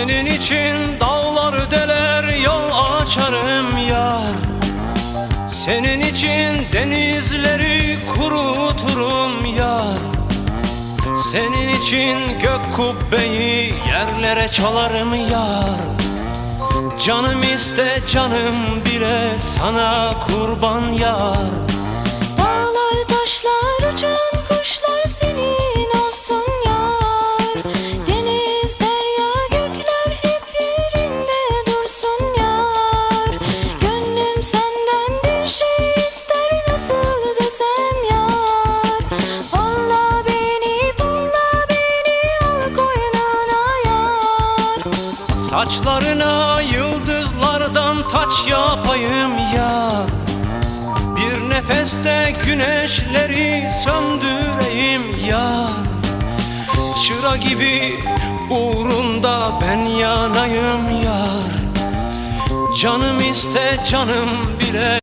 Senin için dağlar deler yol açarım yar. Senin için denizleri kuruturum yar. Senin için gök kubbeyi yerlere çalarım yar. Canım iste canım bile sana kurban yar. Saçlarına yıldızlardan taç yapayım yar Bir nefeste güneşleri söndüreyim yar Çıra gibi uğrunda ben yanayım yar. Canım iste canım bile